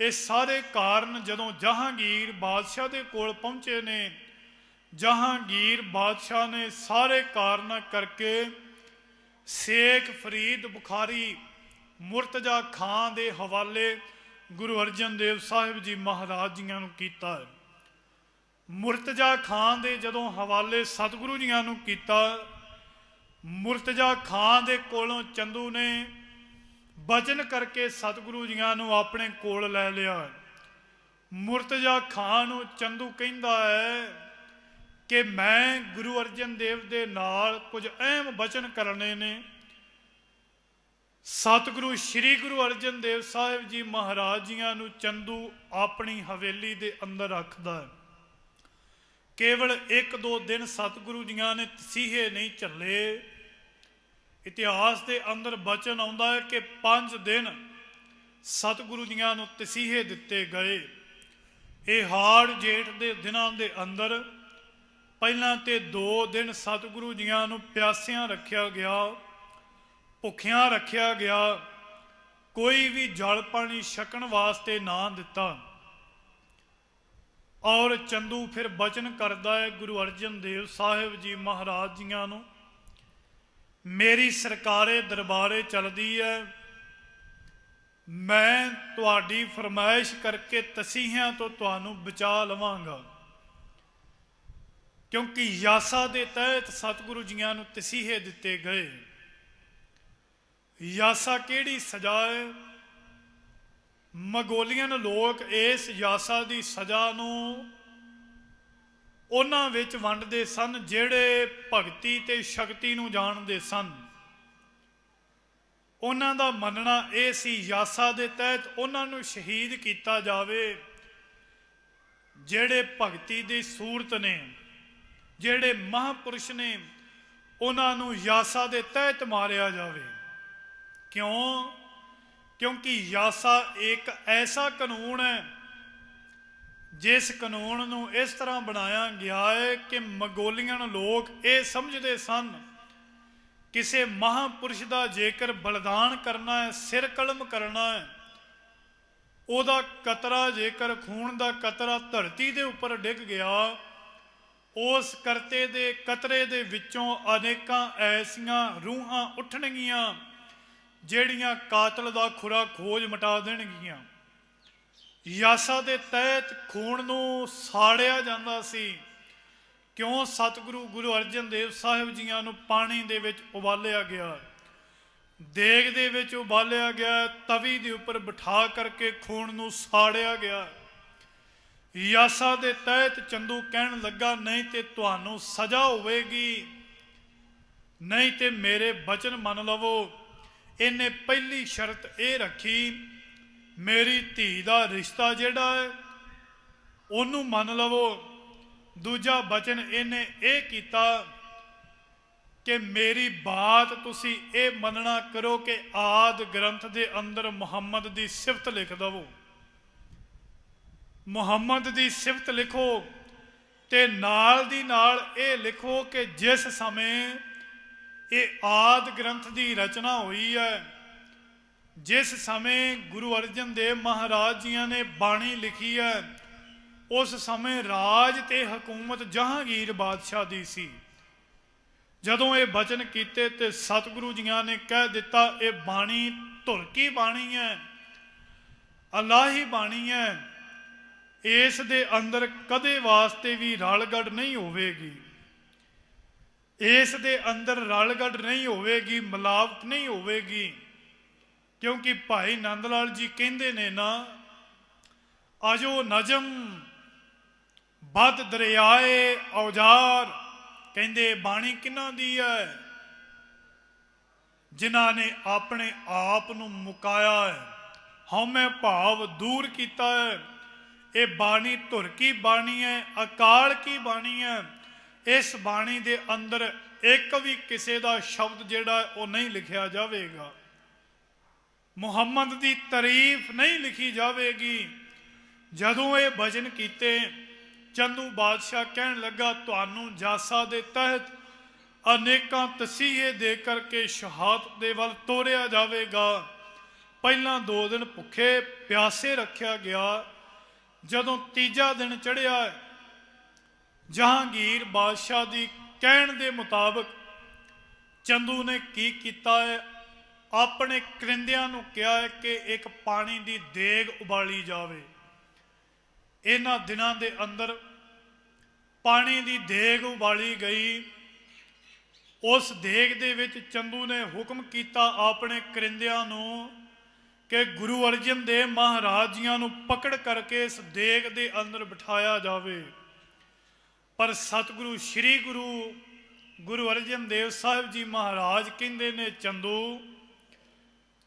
ਇਹ ਸਾਰੇ ਕਾਰਨ ਜਦੋਂ ਜਹਾਂਗੀਰ ਬਾਦਸ਼ਾਹ ਦੇ ਕੋਲ ਪਹੁੰਚੇ ਨੇ, ਜਹਾਂਗੀਰ ਬਾਦਸ਼ਾਹ ਨੇ ਸਾਰੇ ਕਾਰਨਾਂ ਕਰਕੇ ਸ਼ੇਖ ਫਰੀਦ ਬੁਖਾਰੀ ਮੁਰਤਜ਼ਾ ਖਾਨ ਦੇ ਹਵਾਲੇ ਗੁਰੂ ਅਰਜਨ ਦੇਵ ਸਾਹਿਬ ਜੀ ਮਹਾਰਾਜ ਜੀਆਂ ਨੂੰ ਕੀਤਾ ਹੈ। ਮੁਰਤਜ਼ਾ ਖਾਨ ਦੇ ਜਦੋਂ ਹਵਾਲੇ ਸਤਿਗੁਰੂ ਜੀਆਂ ਨੂੰ ਕੀਤਾ, ਮੁਰਤਜ਼ਾ ਖਾਨ ਦੇ ਕੋਲੋਂ ਚੰਦੂ ਨੇ ਬਚਨ ਕਰਕੇ ਸਤਿਗੁਰੂ ਜੀਆਂ ਨੂੰ ਆਪਣੇ ਕੋਲ ਲੈ ਲਿਆ। ਮੁਰਤਜ਼ਾ ਖਾਨ ਨੂੰ ਚੰਦੂ ਕਹਿੰਦਾ ਹੈ ਕਿ ਮੈਂ ਗੁਰੂ ਅਰਜਨ ਦੇਵ ਦੇ ਨਾਲ ਕੁਝ ਅਹਿਮ ਬਚਨ ਕਰਨੇ ਨੇ। ਸਤਿਗੁਰੂ ਸ੍ਰੀ ਗੁਰੂ ਅਰਜਨ ਦੇਵ ਸਾਹਿਬ ਜੀ ਮਹਾਰਾਜ ਜੀਆਂ ਨੂੰ ਚੰਦੂ ਆਪਣੀ ਹਵੇਲੀ ਦੇ ਅੰਦਰ ਰੱਖਦਾ ਹੈ। ਕੇਵਲ ਇੱਕ ਦੋ ਦਿਨ ਸਤਿਗੁਰੂ ਜੀਆਂ ਨੇ ਤਸੀਹੇ ਨਹੀਂ ਝੱਲੇ। ਇਤਿਹਾਸ ਦੇ ਅੰਦਰ ਬਚਨ ਆਉਂਦਾ ਹੈ ਕਿ 5 ਦਿਨ ਸਤਿਗੁਰੂ ਜੀਆਂ ਨੂੰ ਤਸੀਹੇ ਦਿੱਤੇ ਗਏ। ਇਹ ਹਾੜ ਜੇਠ ਦੇ ਦਿਨਾਂ ਦੇ ਅੰਦਰ ਪਹਿਲਾਂ ਤੇ 2 ਦਿਨ ਸਤਿਗੁਰੂ ਜੀਆਂ ਨੂੰ ਪਿਆਸਿਆਂ ਰੱਖਿਆ ਗਿਆ। ਭੁੱਖਿਆਂ ਰੱਖਿਆ ਗਿਆ, ਕੋਈ ਵੀ ਜਲ ਪਾਣੀ ਛਕਣ ਵਾਸਤੇ ਨਾ ਦਿੱਤਾ। ਔਰ ਚੰਦੂ ਫਿਰ ਬਚਨ ਕਰਦਾ ਹੈ ਗੁਰੂ ਅਰਜਨ ਦੇਵ ਸਾਹਿਬ ਜੀ ਮਹਾਰਾਜ ਜੀਆਂ ਨੂੰ, ਮੇਰੀ ਸਰਕਾਰੇ ਦਰਬਾਰੇ ਚੱਲਦੀ ਹੈ ਮੈਂ ਤੁਹਾਡੀ ਫਰਮਾਇਸ਼ ਕਰਕੇ ਤਸੀਹਿਆਂ ਤੋਂ ਤੁਹਾਨੂੰ ਬਚਾ ਲਵਾਂਗਾ। ਕਿਉਂਕਿ ਯਾਸਾ ਦੇ ਤਹਿਤ ਸਤਿਗੁਰੂ ਜੀਆਂ ਨੂੰ ਤਸੀਹੇ ਦਿੱਤੇ ਗਏ। ਯਾਸਾ ਕਿਹੜੀ ਸਜ਼ਾ ਹੈ? ਮਗੋਲੀਅਨ ਲੋਕ ਇਸ ਯਾਸਾ ਦੀ ਸਜ਼ਾ ਨੂੰ ਉਹਨਾਂ ਵਿੱਚ ਵੰਡਦੇ ਸਨ, ਜਿਹੜੇ ਭਗਤੀ ਤੇ ਸ਼ਕਤੀ ਨੂੰ ਜਾਣਦੇ ਸਨ। ਉਹਨਾਂ ਦਾ ਮੰਨਣਾ ਇਹ ਸੀ, ਯਾਸਾ ਦੇ ਤਹਿਤ ਉਹਨਾਂ ਨੂੰ ਸ਼ਹੀਦ ਕੀਤਾ ਜਾਵੇ, ਜਿਹੜੇ ਭਗਤੀ ਦੀ ਸੂਰਤ ਨੇ, ਜਿਹੜੇ ਮਹਾਪੁਰਸ਼ ਨੇ, ਉਹਨਾਂ ਨੂੰ ਯਾਸਾ ਦੇ ਤਹਿਤ ਮਾਰਿਆ ਜਾਵੇ। ਕਿਉਂ? ਕਿਉਂਕਿ ਯਾਸਾ ਇੱਕ ਐਸਾ ਕਾਨੂੰਨ ਹੈ, ਜਿਸ ਕਾਨੂੰਨ ਨੂੰ ਇਸ ਤਰ੍ਹਾਂ ਬਣਾਇਆ ਗਿਆ ਹੈ ਕਿ ਮੰਗੋਲੀਅਨ ਲੋਕ ਇਹ ਸਮਝਦੇ ਸਨ, ਕਿਸੇ ਮਹਾਪੁਰਸ਼ ਦਾ ਜੇਕਰ ਬਲਿਦਾਨ ਕਰਨਾ ਹੈ, ਸਿਰ ਕਲਮ ਕਰਨਾ ਹੈ, ਉਹਦਾ ਕਤਰਾ ਜੇਕਰ ਖੂਨ ਦਾ ਕਤਰਾ ਧਰਤੀ ਦੇ ਉੱਪਰ ਡਿੱਗ ਗਿਆ, ਉਸ ਕਰਤੇ ਦੇ ਕਤਰੇ ਦੇ ਵਿੱਚੋਂ ਅਨੇਕਾਂ ਐਸੀਆਂ ਰੂਹਾਂ ਉੱਠਣਗੀਆਂ। ਜਿਹੜੀਆਂ ਕਾਤਲ ਦਾ ਖੁਰਾ ਖੋਜ ਮਟਾ ਦੇਣਗੀਆਂ। ਯਾਸਾ ਦੇ ਤਹਿਤ ਖੂਨ ਨੂੰ ਸਾੜਿਆ ਜਾਂਦਾ ਸੀ। ਕਿਉਂ ਸਤਿਗੁਰੂ ਗੁਰੂ ਅਰਜਨ ਦੇਵ ਸਾਹਿਬ ਜੀਆਂ ਨੂੰ ਪਾਣੀ ਦੇ ਵਿੱਚ ਉਬਾਲਿਆ ਗਿਆ? ਦੇਗ ਦੇ ਵਿੱਚ ਉਬਾਲਿਆ ਗਿਆ, ਤਵੀ ਦੇ ਉੱਪਰ ਬਿਠਾ ਕਰਕੇ ਖੂਨ ਨੂੰ ਸਾੜਿਆ ਗਿਆ। ਯਾਸਾ ਦੇ ਤਹਿਤ ਚੰਦੂ ਕਹਿਣ ਲੱਗਾ, ਨਹੀਂ ਤੇ ਤੁਹਾਨੂੰ ਸਜ਼ਾ ਹੋਵੇਗੀ, ਨਹੀਂ ਤੇ ਮੇਰੇ ਬਚਨ ਮੰਨ ਲਵੋ। ਇਹਨੇ ਪਹਿਲੀ ਸ਼ਰਤ ਇਹ ਰੱਖੀ, ਮੇਰੀ ਧੀ ਦਾ ਰਿਸ਼ਤਾ ਜਿਹੜਾ ਹੈ, ਉਹਨੂੰ ਮੰਨ ਲਵੋ। ਦੂਜਾ ਬਚਨ ਇਹਨੇ ਇਹ ਕੀਤਾ ਕਿ ਮੇਰੀ ਬਾਤ ਤੁਸੀਂ ਇਹ ਮੰਨਣਾ ਕਰੋ ਕਿ ਆਦ ਗ੍ਰੰਥ ਦੇ ਅੰਦਰ ਮੁਹੰਮਦ ਦੀ ਸਿਫਤ ਲਿਖ ਦਵੋ। ਮੁਹੰਮਦ ਦੀ ਸਿਫਤ ਲਿਖੋ ਤੇ ਨਾਲ ਦੀ ਨਾਲ ਇਹ ਲਿਖੋ ਕਿ ਜਿਸ ਸਮੇਂ ਇਹ ਆਦ ਗ੍ਰੰਥ ਦੀ ਰਚਨਾ ਹੋਈ ਹੈ। ਜਿਸ ਸਮੇਂ ਗੁਰੂ ਅਰਜਨ ਦੇਵ ਮਹਾਰਾਜ ਜੀਆਂ ਨੇ ਬਾਣੀ ਲਿਖੀ ਹੈ, ਉਸ ਸਮੇਂ ਰਾਜ ਤੇ ਹਕੂਮਤ ਜਹਾਂਗੀਰ ਬਾਦਸ਼ਾਹ ਦੀ ਸੀ। ਜਦੋਂ ਇਹ ਬਚਨ ਕੀਤੇ ਤੇ ਸਤਿਗੁਰੂ ਜੀਆਂ ਨੇ ਕਹਿ ਦਿੱਤਾ, ਇਹ ਬਾਣੀ ਧੁਰਕੀ ਬਾਣੀ ਹੈ? ਅਲਾਹੀ ਬਾਣੀ ਹੈ। ਇਸ ਦੇ ਅੰਦਰ ਕਦੇ ਵਾਸਤੇ ਵੀ ਰਲਗੜ ਨਹੀਂ ਹੋਵੇਗੀ। ਇਸ ਦੇ ਅੰਦਰ ਰਲਗੜ ਨਹੀਂ ਹੋਵੇਗੀ, ਮਿਲਾਵਟ ਨਹੀਂ ਹੋਵੇਗੀ। ਕਿਉਂਕਿ ਭਾਈ ਨੰਦ ਲਾਲ ਜੀ ਕਹਿੰਦੇ ਨੇ ਨਾ, ਅਜੋ ਨਜਮ ਬਦ ਦਰਿਆਏ ਔਜ਼ਾਰ। ਕਹਿੰਦੇ, ਬਾਣੀ ਕਿਹਨਾਂ ਦੀ ਹੈ ਜਿਨ੍ਹਾਂ ਨੇ ਆਪਣੇ ਆਪ ਨੂੰ ਮੁਕਾਇਆ ਹੈ ਹਉਮੈ ਭਾਵ ਦੂਰ ਕੀਤਾ ਹੈ ਇਹ ਬਾਣੀ ਧੁਰ ਕੀ ਬਾਣੀ ਹੈ ਅਕਾਲ ਕੀ ਬਾਣੀ ਹੈ ਇਸ ਬਾਣੀ ਦੇ ਅੰਦਰ ਇੱਕ ਵੀ ਕਿਸੇ ਦਾ ਸ਼ਬਦ ਜਿਹੜਾ ਉਹ ਨਹੀਂ ਲਿਖਿਆ ਜਾਵੇਗਾ। ਮੁਹੰਮਦ ਦੀ ਤਾਰੀਫ ਨਹੀਂ ਲਿਖੀ ਜਾਵੇਗੀ। ਜਦੋਂ ਇਹ ਭਜਨ ਕੀਤੇ, ਚੰਦੂ ਬਾਦਸ਼ਾਹ ਕਹਿਣ ਲੱਗਾ, ਤੁਹਾਨੂੰ ਜਾਸਾ ਦੇ ਤਹਿਤ ਅਨੇਕਾਂ ਤਸੀਹੇ ਦੇ ਕਰਕੇ ਸ਼ਹਾਦਤ ਦੇ ਵੱਲ ਤੋਰਿਆ ਜਾਵੇਗਾ। ਪਹਿਲਾਂ ਦੋ ਦਿਨ ਭੁੱਖੇ ਪਿਆਸੇ ਰੱਖਿਆ ਗਿਆ। ਜਦੋਂ ਤੀਜਾ ਦਿਨ ਚੜਿਆ ਜਹਾਂਗੀਰ ਬਾਦਸ਼ਾਹ ਦੀ ਕਹਿਣ ਦੇ ਮੁਤਾਬਕ ਚੰਦੂ ਨੇ ਕੀ ਕੀਤਾ ਹੈ? ਆਪਣੇ ਕਰਿੰਦਿਆਂ ਨੂੰ ਕਿਹਾ ਹੈ ਕਿ ਇੱਕ ਪਾਣੀ ਦੀ ਦੇਗ ਉਬਾਲੀ ਜਾਵੇ। ਇਹਨਾਂ ਦਿਨਾਂ ਦੇ ਅੰਦਰ ਪਾਣੀ ਦੀ ਦੇਗ ਉਬਾਲੀ ਗਈ। ਉਸ ਦੇਗ ਦੇ ਵਿੱਚ ਚੰਦੂ ਨੇ ਹੁਕਮ ਕੀਤਾ ਆਪਣੇ ਕਰਿੰਦਿਆਂ ਨੂੰ ਕਿ ਗੁਰੂ ਅਰਜਨ ਦੇਵ ਮਹਾਰਾਜ ਜੀਆਂ ਨੂੰ ਪਕੜ ਕਰਕੇ ਇਸ ਦੇਗ ਦੇ ਅੰਦਰ ਬਿਠਾਇਆ ਜਾਵੇ। ਪਰ ਸਤਿਗੁਰੂ ਸ੍ਰੀ ਗੁਰੂ ਗੁਰੂ ਅਰਜਨ ਦੇਵ ਸਾਹਿਬ ਜੀ ਮਹਾਰਾਜ ਕਹਿੰਦੇ ਨੇ, ਚੰਦੂ,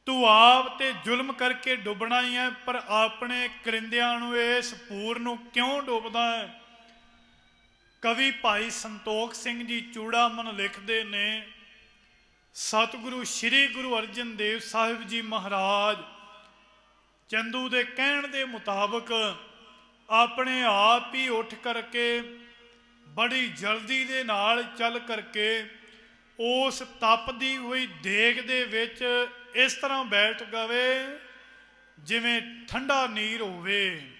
ਤੂੰ ਆਪ ਤੇ ਜ਼ੁਲਮ ਕਰਕੇ ਡੁੱਬਣਾ ਹੀ ਹੈ, ਪਰ ਆਪਣੇ ਕਰਿੰਦਿਆਂ ਨੂੰ ਇਸ ਪੂਰ ਨੂੰ ਕਿਉਂ ਡੁੱਬਦਾ ਹੈ? ਕਵੀ ਭਾਈ ਸੰਤੋਖ ਸਿੰਘ ਜੀ ਚੂੜਾਮਨ ਲਿਖਦੇ ਨੇ, ਸਤਿਗੁਰੂ ਸ੍ਰੀ ਗੁਰੂ ਅਰਜਨ ਦੇਵ ਸਾਹਿਬ ਜੀ ਮਹਾਰਾਜ, ਚੰਦੂ ਦੇ ਕਹਿਣ ਦੇ ਮੁਤਾਬਕ ਆਪਣੇ ਆਪ ਹੀ ਉੱਠ ਕਰਕੇ ਬੜੀ ਜਲਦੀ ਦੇ ਨਾਲ ਚੱਲ ਕਰਕੇ ਉਸ ਤਪਦੀ ਹੋਈ ਦੇਗ ਦੇ ਵਿੱਚ ਇਸ ਤਰ੍ਹਾਂ ਬੈਠ ਗਵੇ, ਜਿਵੇਂ ਠੰਡਾ ਨੀਰ ਹੋਵੇ।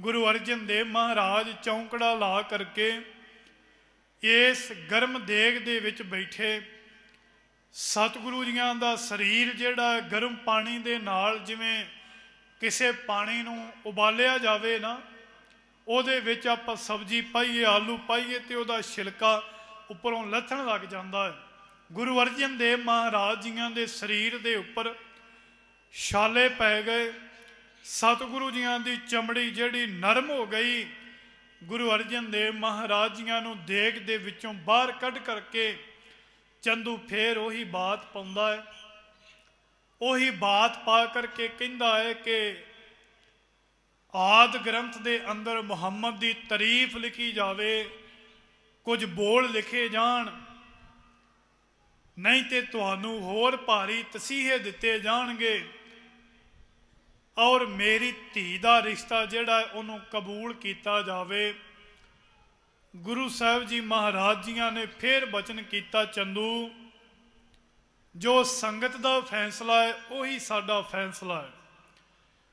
ਗੁਰੂ ਅਰਜਨ ਦੇਵ ਮਹਾਰਾਜ ਚੌਂਕੜਾ ਲਾ ਕਰਕੇ ਇਸ ਗਰਮ ਦੇਗ ਦੇ ਵਿੱਚ ਬੈਠੇ। ਸਤਿਗੁਰੂ ਜੀਆਂ ਦਾ ਸਰੀਰ ਜਿਹੜਾ ਗਰਮ ਪਾਣੀ ਦੇ ਨਾਲ ਜਿਵੇਂ ਕਿਸੇ ਪਾਣੀ ਨੂੰ ਉਬਾਲਿਆ ਜਾਵੇ ਨਾ ਉਹਦੇ ਵਿੱਚ ਆਪਾਂ ਸਬਜ਼ੀ ਪਾਈਏ, ਆਲੂ ਪਾਈਏ ਤੇ ਉਹਦਾ ਛਿਲਕਾ ਉੱਪਰੋਂ ਲੱਥਣ ਲੱਗ ਜਾਂਦਾ ਹੈ। ਗੁਰੂ ਅਰਜਨ ਦੇਵ ਮਹਾਰਾਜ ਜੀਆਂ ਦੇ ਸਰੀਰ ਦੇ ਉੱਪਰ ਛਾਲੇ ਪੈ ਗਏ। ਸਤਿਗੁਰੂ ਜੀਆਂ ਦੀ ਚਮੜੀ ਜਿਹੜੀ ਨਰਮ ਹੋ ਗਈ। ਗੁਰੂ ਅਰਜਨ ਦੇਵ ਮਹਾਰਾਜ ਜੀਆਂ ਨੂੰ ਦੇਗ ਦੇ ਵਿੱਚੋਂ ਬਾਹਰ ਕੱਢ ਕਰਕੇ ਚੰਦੂ ਫੇਰ ਉਹੀ ਬਾਤ ਪਾਉਂਦਾ ਹੈ। ਉਹੀ ਬਾਤ ਪਾ ਕਰਕੇ ਕਹਿੰਦਾ ਹੈ ਕਿ ਆਦ ਗ੍ਰੰਥ ਦੇ ਅੰਦਰ ਮੁਹੰਮਦ ਦੀ ਤਾਰੀਫ ਲਿਖੀ ਜਾਵੇ, ਕੁਝ ਬੋਲ ਲਿਖੇ ਜਾਣ, ਨਹੀਂ ਤੇ ਤੁਹਾਨੂੰ ਹੋਰ ਭਾਰੀ ਤਸੀਹੇ ਦਿੱਤੇ ਜਾਣਗੇ। ਔਰ ਮੇਰੀ ਧੀ ਦਾ ਰਿਸ਼ਤਾ ਜਿਹੜਾ ਉਹਨੂੰ ਕਬੂਲ ਕੀਤਾ ਜਾਵੇ। ਗੁਰੂ ਸਾਹਿਬ ਜੀ ਮਹਾਰਾਜ ਜੀਆਂ ਨੇ ਫੇਰ ਬਚਨ ਕੀਤਾ, ਚੰਦੂ, ਜੋ ਸੰਗਤ ਦਾ ਫੈਸਲਾ ਹੈ, ਉਹੀ ਸਾਡਾ ਫੈਸਲਾ ਹੈ।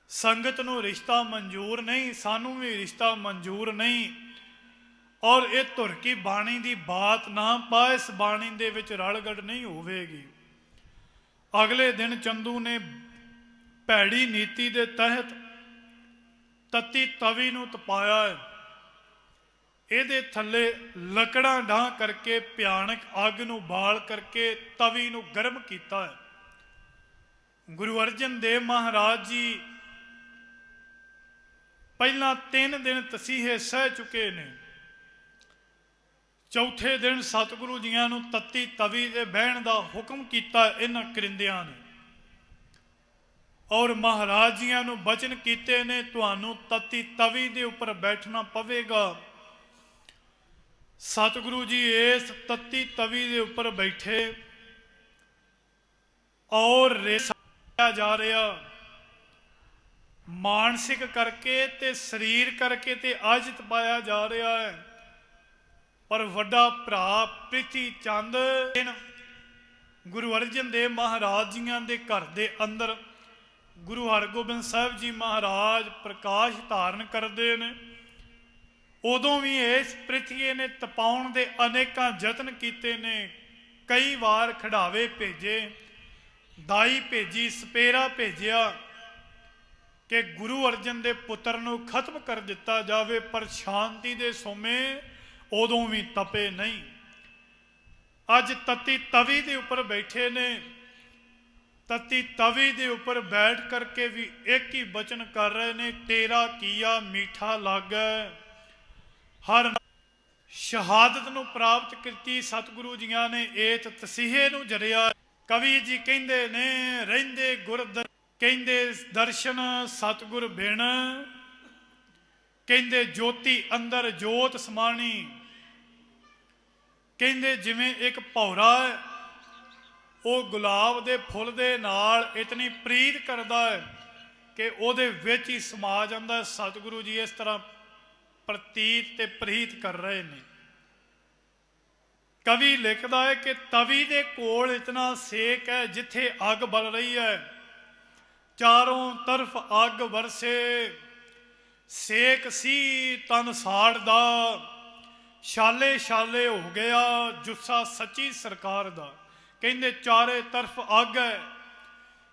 ਸੰਗਤ ਨੂੰ ਰਿਸ਼ਤਾ ਮਨਜ਼ੂਰ ਨਹੀਂ, ਸਾਨੂੰ ਵੀ ਰਿਸ਼ਤਾ ਮਨਜ਼ੂਰ ਨਹੀਂ। ਔਰ ਇਹ ਧੁਰ ਕੀ ਬਾਣੀ ਦੀ ਬਾਤ ਨਾ ਪਾ, ਇਸ ਬਾਣੀ ਦੇ ਵਿੱਚ ਰਲਗੜ ਨਹੀਂ ਹੋਵੇਗੀ। ਅਗਲੇ ਦਿਨ ਚੰਦੂ ਨੇ ਭੈੜੀ ਨੀਤੀ ਦੇ ਤਹਿਤ ਤਤੀ ਤਵੀ ਨੂੰ ਤਪਾਇਆ। ਹੈ ਇਹਦੇ ਥੱਲੇ ਲੱਕੜਾਂ ਢਾਹ ਕਰਕੇ ਭਿਆਨਕ ਅੱਗ ਨੂੰ ਬਾਲ ਕਰਕੇ ਤਵੀ ਨੂੰ ਗਰਮ ਕੀਤਾ। ਹੈ ਗੁਰੂ ਅਰਜਨ ਦੇਵ ਮਹਾਰਾਜ ਜੀ ਪਹਿਲਾਂ 3 ਦਿਨ ਤਸੀਹੇ ਸਹਿ ਚੁੱਕੇ ਨੇ। ਚੌਥੇ ਦਿਨ ਸਤਿਗੁਰੂ ਜੀਆਂ ਨੂੰ ਤੱਤੀ ਤਵੀ ਦੇ ਬਹਿਣ ਦਾ ਹੁਕਮ ਕੀਤਾ ਇਹਨਾਂ ਕਰਿੰਦਿਆਂ ਨੇ। ਔਰ ਮਹਾਰਾਜ ਜੀਆਂ ਨੂੰ ਬਚਨ ਕੀਤੇ ਨੇ, ਤੁਹਾਨੂੰ ਤੱਤੀ ਤਵੀ ਦੇ ਉੱਪਰ ਬੈਠਣਾ ਪਵੇਗਾ। ਸਤਿਗੁਰੂ ਜੀ ਇਸ ਤੱਤੀ ਤਵੀ ਦੇ ਉੱਪਰ ਬੈਠੇ ਔਰ ਰੇਸਾ ਜਾ ਰਿਹਾ। ਮਾਨਸਿਕ ਕਰਕੇ ਤੇ ਸਰੀਰ ਕਰਕੇ ਤੇ ਅਜਿਤ ਪਾਇਆ ਜਾ ਰਿਹਾ ਹੈ। ਪਰ ਵੱਡਾ ਭਰਾ ਪ੍ਰਿਥੀ ਚੰਦ ਗੁਰੂ ਅਰਜਨ ਦੇਵ ਮਹਾਰਾਜ ਜੀਆਂ ਦੇ ਘਰ ਦੇ ਅੰਦਰ ਗੁਰੂ ਹਰਗੋਬਿੰਦ ਸਾਹਿਬ ਜੀ ਮਹਾਰਾਜ ਪ੍ਰਕਾਸ਼ ਧਾਰਨ ਕਰਦੇ ਨੇ। ਉਦੋਂ ਵੀ ਇਸ ਪ੍ਰਿਥਵੀ ਨੇ ਤਪਾਉਣ ਦੇ ਅਨੇਕਾਂ ਯਤਨ ਕੀਤੇ ਨੇ। ਕਈ ਵਾਰ ਖੜਾਵੇ ਭੇਜੇ, ਦਾਈ ਭੇਜੀ, ਸਪੇਰਾ ਭੇਜਿਆ। ਕਿ ਗੁਰੂ ਅਰਜਨ ਦੇ ਪੁੱਤਰ ਨੂੰ ਖਤਮ ਕਰ ਦਿੱਤਾ ਜਾਵੇ, ਪਰ ਸ਼ਾਂਤੀ ਦੇ ਸੋਮੇ ਉਦੋਂ ਵੀ ਤਪੇ ਨਹੀਂ। ਅੱਜ ਤਤੀ ਤਵੀ ਦੇ ਉੱਪਰ ਬੈਠੇ ਨੇ। ਤਤੀ ਤਵੀ ਦੇ ਉੱਪਰ ਬੈਠ ਕਰਕੇ ਵੀ ਇੱਕ ਹੀ ਬਚਨ ਕਰ ਰਹੇ ਨੇ, ਤੇਰਾ ਕੀਆ ਮੀਠਾ ਲੱਗੈ। ਹਰ ਸ਼ਹਾਦਤ ਨੂੰ ਪ੍ਰਾਪਤ ਕੀਤੀ ਸਤਿਗੁਰੂ ਜੀਆਂ ਨੇ, ਏਤ ਤਸੀਹੇ ਨੂੰ ਜਰਿਆ। ਕਵੀ ਜੀ ਕਹਿੰਦੇ ਨੇ, ਰਹਿੰਦੇ ਗੁਰਦਰ ਕਹਿੰਦੇ ਦਰਸ਼ਨ ਸਤਿਗੁਰ ਬਿਨ, ਕਹਿੰਦੇ ਜੋਤੀ ਅੰਦਰ ਜੋਤ ਸਮਾਣੀ, ਕਹਿੰਦੇ ਜਿਵੇਂ ਇੱਕ ਭੌਰਾ ਹੈ, ਉਹ ਗੁਲਾਬ ਦੇ ਫੁੱਲ ਦੇ ਨਾਲ ਇਤਨੀ ਪ੍ਰੀਤ ਕਰਦਾ ਹੈ ਕਿ ਉਹਦੇ ਵਿੱਚ ਹੀ ਸਮਾ ਜਾਂਦਾ ਸਤਿਗੁਰੂ ਜੀ ਇਸ ਤਰ੍ਹਾਂ ਪ੍ਰਤੀਤ ਤੇ ਪ੍ਰੀਤ ਕਰ ਰਹੇ ਨੇ। ਕਵੀ ਲਿਖਦਾ ਹੈ ਕਿ ਤਵੀ ਦੇ ਕੋਲ ਇਤਨਾ ਸੇਕ ਹੈ ਜਿੱਥੇ ਅੱਗ ਬਲ ਰਹੀ ਹੈ। ਚਾਰੋਂ ਤਰਫ ਅੱਗ ਵਰਸੇ, ਸੇਕ ਸੀ ਤਨ ਸਾੜਦਾ ਛਾਲੇ ਛਾਲੇ ਹੋ ਗਿਆ ਜੁੱਸਾ ਸੱਚੀ ਸਰਕਾਰ ਦਾ। ਕਹਿੰਦੇ ਚਾਰੇ ਤਰਫ ਅੱਗ ਹੈ।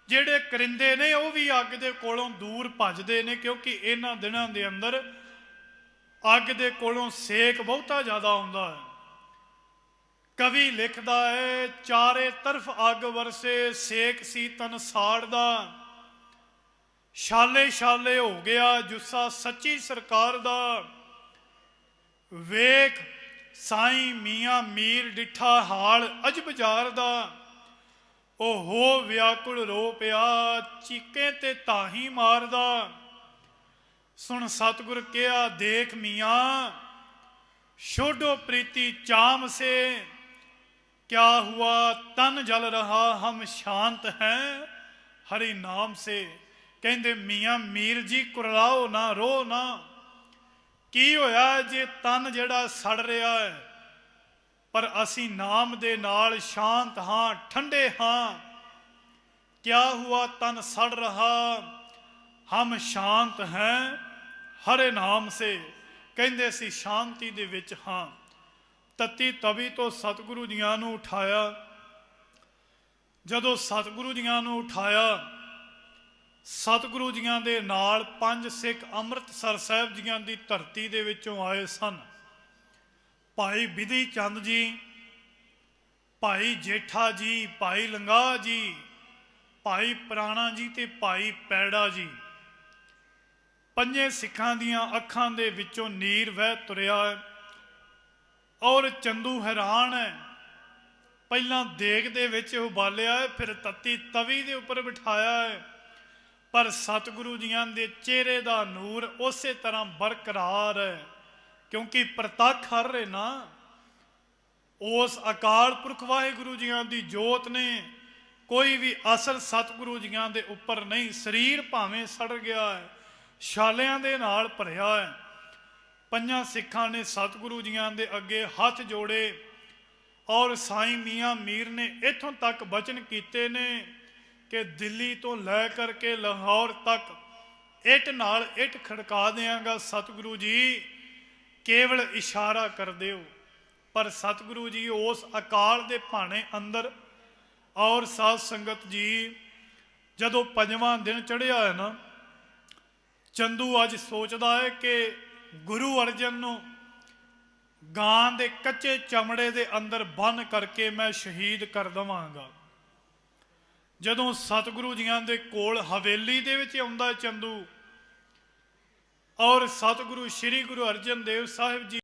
ਜਿਹੜੇ ਕਰਿੰਦੇ ਨੇ ਉਹ ਵੀ ਅੱਗ ਦੇ ਕੋਲੋਂ ਦੂਰ ਭੱਜਦੇ ਨੇ ਕਿਉਂਕਿ ਇਹਨਾਂ ਦਿਨਾਂ ਦੇ ਅੰਦਰ ਅੱਗ ਦੇ ਕੋਲੋਂ ਸੇਕ ਬਹੁਤਾ ਜ਼ਿਆਦਾ ਆਉਂਦਾ ਹੈ। ਕਵੀ ਲਿਖਦਾ ਹੈ, ਚਾਰੇ ਤਰਫ ਅੱਗ ਵਰਸੇ, ਸੇਕ ਸੀ ਤਨ ਸਾੜਦਾ। ਛਾਲੇ ਛਾਲੇ ਹੋ ਗਿਆ ਜੁੱਸਾ ਸੱਚੀ ਸਰਕਾਰ ਦਾ। ਵੇਖ ਸਾਈ ਮੀਆਂ ਮੀਰ ਡਿਠਾ ਹਾਲ ਅਜਬਜਾਰ ਦਾ। ਉਹ ਹੋ ਵਿਆਕੁਲ ਰੋ ਪਿਆ ਚੀਕੇ ਤੇ ਤਾਹੀ ਮਾਰਦਾ ਸੁਣ ਸਤਿਗੁਰ ਕਿਹਾ ਦੇਖ ਮੀਆਂ, ਛੋਡੋ ਪ੍ਰੀਤੀ ਚਾਮ ਸੇ। ਕਿਆ ਹੁਆ ਤਨ ਜਲ ਰਹਾ ਹਮ ਸ਼ਾਂਤ ਹੈ ਹਰੀ ਨਾਮ ਸੇ। ਕਹਿੰਦੇ, ਮੀਆਂ, ਮੀਰ ਜੀ, ਕੁਰਲਾਓ ਨਾ ਰੋ ਨਾ। ਕੀ ਹੋਇਆ ਜੇ ਤਨ ਜਿਹੜਾ ਸੜ ਰਿਹਾ ਹੈ? ਪਰ ਅਸੀਂ ਨਾਮ ਦੇ ਨਾਲ ਸ਼ਾਂਤ ਹਾਂ, ਠੰਡੇ ਹਾਂ। ਕਿਆ ਹੁਆ ਤਨ ਸੜ ਰਹਾ? ਹਮ ਸ਼ਾਂਤ ਹੈ, ਹਰੇ ਨਾਮ ਸੇ। ਕਹਿੰਦੇ ਸੀ ਸ਼ਾਂਤੀ ਦੇ ਵਿੱਚ ਹਾਂ। ਤਤੀ ਤਵੀ ਤੋਂ ਸਤਿਗੁਰੂ ਜੀਆਂ ਨੂੰ ਉਠਾਇਆ। ਜਦੋਂ ਸਤਿਗੁਰੂ ਜੀਆਂ ਨੂੰ ਉਠਾਇਆ ਸਤਿਗੁਰੂ ਜੀਆਂ ਦੇ ਨਾਲ ਪੰਜ ਸਿੱਖ ਅੰਮ੍ਰਿਤਸਰ ਸਾਹਿਬ ਜੀਆਂ ਦੀ ਧਰਤੀ ਦੇ ਵਿੱਚੋਂ ਆਏ ਸਨ। ਭਾਈ ਵਿਧੀ ਚੰਦ ਜੀ, ਭਾਈ ਜੇਠਾ ਜੀ, ਭਾਈ ਲੰਗਾ ਜੀ, ਭਾਈ ਪ੍ਰਾਣਾ ਜੀ ਤੇ ਭਾਈ ਪੈੜਾ ਜੀ। ਪੰਜੇ ਸਿੱਖਾਂ ਦੀਆਂ ਅੱਖਾਂ ਦੇ ਵਿੱਚੋਂ ਨੀਰ ਵਹਿ ਤੁਰਿਆ ਔਰ ਚੰਦੂ ਹੈਰਾਨ ਹੈ। ਪਹਿਲਾਂ ਦੇਗ ਦੇ ਵਿੱਚ ਉਬਾਲਿਆ ਹੈ, ਫਿਰ ਤੱਤੀ ਤਵੀ ਦੇ ਉੱਪਰ ਬਿਠਾਇਆ ਹੈ। ਪਰ ਸਤਿਗੁਰੂ ਜੀਆਂ ਦੇ ਚਿਹਰੇ ਦਾ ਨੂਰ ਉਸੇ ਤਰ੍ਹਾਂ ਬਰਕਰਾਰ ਹੈ, ਕਿਉਂਕਿ ਪ੍ਰਤੱਖ ਹਰ ਰਹੇ ਨਾ। ਉਸ ਅਕਾਲ ਪੁਰਖ ਵਾਹਿਗੁਰੂ ਜੀਆਂ ਦੀ ਜੋਤ ਨੇ ਕੋਈ ਵੀ ਅਸਰ ਸਤਿਗੁਰੂ ਜੀਆਂ ਦੇ ਉੱਪਰ ਨਹੀਂ, ਸਰੀਰ ਭਾਵੇਂ ਸੜ ਗਿਆ ਹੈ, ਛਾਲਿਆਂ ਦੇ ਨਾਲ ਭਰਿਆ ਹੈ। ਪੰਜਾਂ ਸਿੱਖਾਂ ਨੇ ਸਤਿਗੁਰੂ ਜੀਆਂ ਦੇ ਅੱਗੇ ਹੱਥ ਜੋੜੇ ਔਰ ਸਾਈਂ ਮੀਆਂ ਮੀਰ ਨੇ ਇੱਥੋਂ ਤੱਕ ਬਚਨ ਕੀਤੇ ਨੇ। ਕਿ ਦਿੱਲੀ ਤੋਂ ਲੈ ਕਰਕੇ ਲਾਹੌਰ ਤੱਕ ਇੱਟ ਨਾਲ ਇੱਟ ਖੜਕਾ ਦਿਆਂਗਾ। ਸਤਿਗੁਰੂ ਜੀ, ਕੇਵਲ ਇਸ਼ਾਰਾ ਕਰ ਦਿਓ। ਪਰ ਸਤਿਗੁਰੂ ਜੀ, ਉਸ ਅਕਾਲ ਦੇ ਭਾਣੇ ਅੰਦਰ ਔਰ ਸਾਧ ਸੰਗਤ ਜੀ, ਜਦੋਂ ਪੰਜਵਾਂ ਦਿਨ ਚੜ੍ਹਿਆ ਹੈ ਨਾ, ਚੰਦੂ ਅੱਜ ਸੋਚਦਾ ਹੈ ਕਿ ਗੁਰੂ ਅਰਜਨ ਨੂੰ ਗਾਂ ਦੇ ਕੱਚੇ ਚਮੜੇ ਦੇ ਅੰਦਰ ਬੰਨ ਕਰਕੇ ਮੈਂ ਸ਼ਹੀਦ ਕਰ ਦਵਾਂਗਾ। ਜਦੋਂ ਸਤਿਗੁਰੂ ਜੀਆਂ ਦੇ ਕੋਲ ਹਵੇਲੀ ਦੇ ਵਿੱਚ ਆਉਂਦਾ ਚੰਦੂ ਔਰ ਸਤਿਗੁਰੂ ਸ੍ਰੀ ਗੁਰੂ ਅਰਜਨ ਦੇਵ ਸਾਹਿਬ ਜੀ